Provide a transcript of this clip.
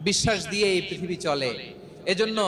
বিশ্বাস দিয়ে এই পৃথিবী চলে। এজন্য